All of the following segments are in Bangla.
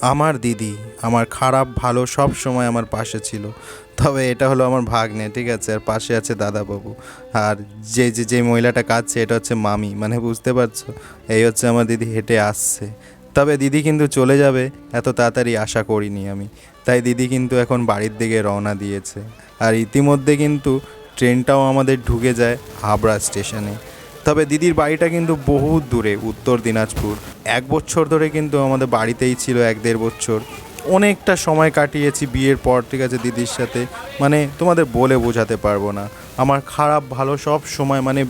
আমার দিদি, আমার খারাপ ভালো সব সময় আমার পাশে ছিল। তবে এটা হলো আমার ভাগ্নে, ঠিক আছে? আর পাশে আছে দাদাবাবু। আর যে যে যে মহিলাটা কাঁদছে, এটা হচ্ছে মামি মানে বুঝতে পারছ? এই হচ্ছে আমার দিদি হেঁটে আসছে। তবে দিদি কিন্তু চলে যাবে, এত তাড়াতাড়ি আশা করিনি আমি। তাই দিদি কিন্তু এখন বাড়ির দিকে রওনা দিয়েছে। আর ইতিমধ্যে কিন্তু ট্রেনটাও আমাদের ঢুকে যায় হাবড়া স্টেশনে। তবে দিদির বাড়িটা কিন্তু বহু দূরে, উত্তর দিনাজপুর। এক বছর ধরে কিন্তু আমাদের বাড়িতেই ছিল এক দেড় বছর। অনেকটা সময় কাটিয়েছি বিয়ের পর, ঠিক আছে, দিদির সাথে। মানে তোমাদের বলে বোঝাতে পারব না। আমার খারাপ, ভালো সব সময় মানে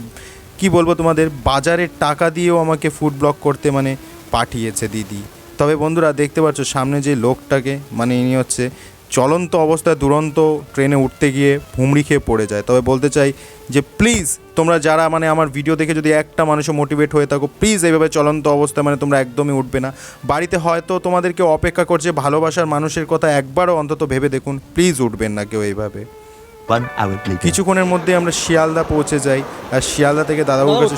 কি বলব তোমাদের, বাজারের টাকা দিয়েও আমাকে ফুড ব্লক করতে মানে পাঠিয়েছে দিদি। তবে বন্ধুরা, দেখতে পাচ্ছ সামনে যে লোকটাকে মানে ইনি হচ্ছে চলন্ত অবস্থায় দুরন্ত ট্রেনে উঠতে গিয়ে হুমড়ি খেয়ে পড়ে যায়। তবে বলতে চাই যে প্লিজ তোমরা যারা মানে আমার ভিডিও দেখে যদি একটা মানুষও মোটিভেট হয়ে থাকো প্লিজ এইভাবে চলন্ত অবস্থায় মানে তোমরা একদমই উঠবে না। বাড়িতে হয়তো তোমাদেরকে অপেক্ষা করছে ভালোবাসার মানুষের কথা একবারও অন্তত ভেবে দেখুন প্লিজ উঠবেন না কেউ এইভাবে। Hour later. কিছুক্ষণের মধ্যে আমরা শিয়ালদা পৌঁছে যাই আর শিয়ালদা থেকে দাদাবুর কাছে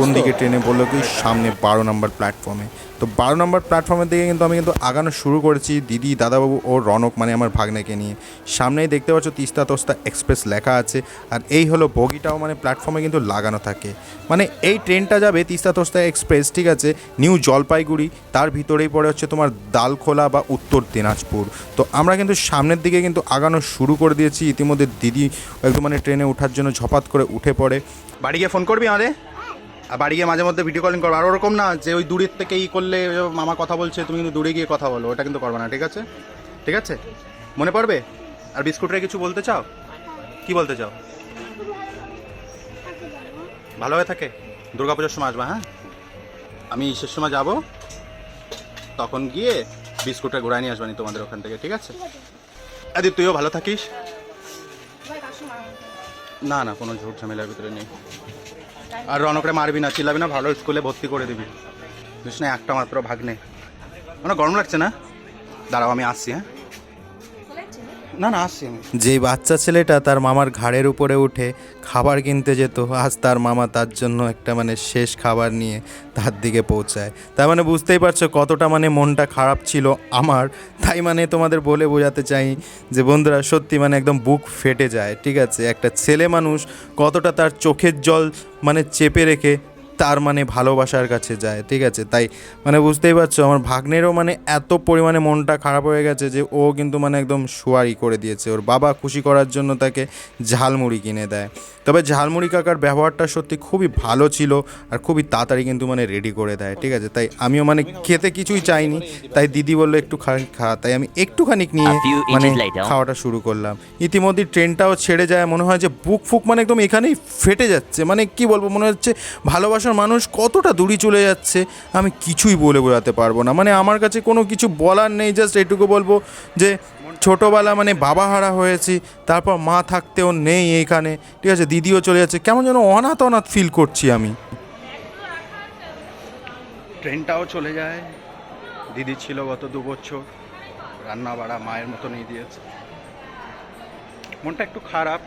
কোন দিকে ট্রেনে বলল কি সামনে বারো নম্বর প্ল্যাটফর্মে তো বারো নম্বর প্ল্যাটফর্মের দিকে কিন্তু আমি কিন্তু আগানো শুরু করেছি দিদি দাদাবাবু ও রনক মানে আমার ভাগ্নেকে নিয়ে। সামনেই দেখতে পাচ্ছ তিস্তা তোস্তা এক্সপ্রেস লেখা আছে আর এই হলো বগিটাও মানে প্ল্যাটফর্মে কিন্তু লাগানো থাকে। মানে এই ট্রেনটা যাবে তিস্তা তোস্তা এক্সপ্রেস ঠিক আছে নিউ জলপাইগুড়ি তার ভিতরেই পড়ে হচ্ছে তোমার দালখোলা বা উত্তর দিনাজপুর। তো আমরা কিন্তু সামনের দিকে কিন্তু আগানো শুরু করে দিয়েছি ইতিমধ্যে দিদি একদম মানে ট্রেনে ওঠার জন্য ঝপাত করে উঠে পড়ে। বাড়ি গিয়ে ফোন করবি আমাদের? আর বাড়ি গিয়ে মাঝে মধ্যে ভিডিও কলিং করব। আর ওরকম না যে ওই দূরের থেকে ই করলে মামা কথা বলছে, তুমি কিন্তু দূরে গিয়ে কথা বলো, ওটা কিন্তু করবে না, ঠিক আছে? ঠিক আছে? মনে পড়বে? আর বিস্কুটরে কিছু বলতে চাও? কি বলতে চাও? ভালো হয়ে থাকে? দুর্গা পুজোর সময় আসবা হ্যাঁ? আমি ইসের সময় যাব। তখন গিয়ে বিস্কুটটা ঘোরায় নিয়ে আসবানি তোমাদের ওখান থেকে, ঠিক আছে? আদি তুইও ভালো থাকিস। না না, কোনো ঝুট ঝামেলার ভিতরে নেই। আর রনকরে মারবি না, চিল্লাবি না, ভালো স্কুলে ভর্তি করে দিবি। বুঝিস না, একটা মাত্র ভাগ নেই মানে গরম লাগছে না? দাঁড়াও, আমি আসছি হ্যাঁ? না না, আসছি আমি। যেই বাচ্চা ছেলেটা তার মামার ঘাড়ের উপরে উঠে খাবার কিনতে যেত, আজ তার মামা তার জন্য একটা মানে শেষ খাবার নিয়ে তার দিকে পৌঁছায়। তার মানে বুঝতেই পারছ কতটা মানে মনটা খারাপ ছিল আমার। তাই মানে তোমাদের বলে বোঝাতে চাই যে বন্ধুরা, সত্যি মানে একদম বুক ফেটে যায়, ঠিক আছে? একটা ছেলে মানুষ কতটা তার চোখের জল মানে চেপে রেখে তার মানে ভালোবাসার কাছে যায় ঠিক আছে? তাই মানে বুঝতেই পারছ আমার ভাগ্নেরও মানে এত পরিমাণে মনটা খারাপ হয়ে গেছে যে ও কিন্তু মানে একদম সুয়ারি করে দিয়েছে। ওর বাবা খুশি করার জন্য তাকে ঝালমুড়ি কিনে দেয়। তবে ঝালমুড়ি কাকার ব্যবহারটা সত্যি খুবই ভালো ছিল আর খুবই তাড়াতাড়ি কিন্তু মানে রেডি করে দেয় ঠিক আছে? তাই আমিও মানে খেতে কিছুই চাইনি তাই দিদি বলল একটু খা খা তাই আমি একটুখানি নিয়ে মানে খাওয়াটা শুরু করলাম। ইতিমধ্যে ট্রেনটাও ছেড়ে যায় মনে হয় যে বুক ফুক মানে একদম এখানেই ফেটে যাচ্ছে মানে কি বলব মনে হচ্ছে ভালোবাসার মানুষ কতটা দূরে চলে যাচ্ছে, আমি কিছুই বলে বোঝাতে পারব না। মানে আমার কাছে কোনো কিছু বলার নেই জাস্ট এটুকু বলব যে ছোটোবেলা মানে বাবা হারা হয়েছি, তারপর মা থাকতেও নেই এইখানে ঠিক আছে, দিদিও চলে যাচ্ছে, কেমন যেন অনাথ অনাথ ফিল করছি আমি। ট্রেনটাও চলে যায়, দিদি ছিল গত দু বছর রান্না বাড়া মায়ের মতনই দিয়েছে। মনটা একটু খারাপ,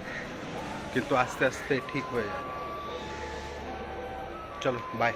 কিন্তু আস্তে আস্তে ঠিক হয়ে যাবে। চলো বাই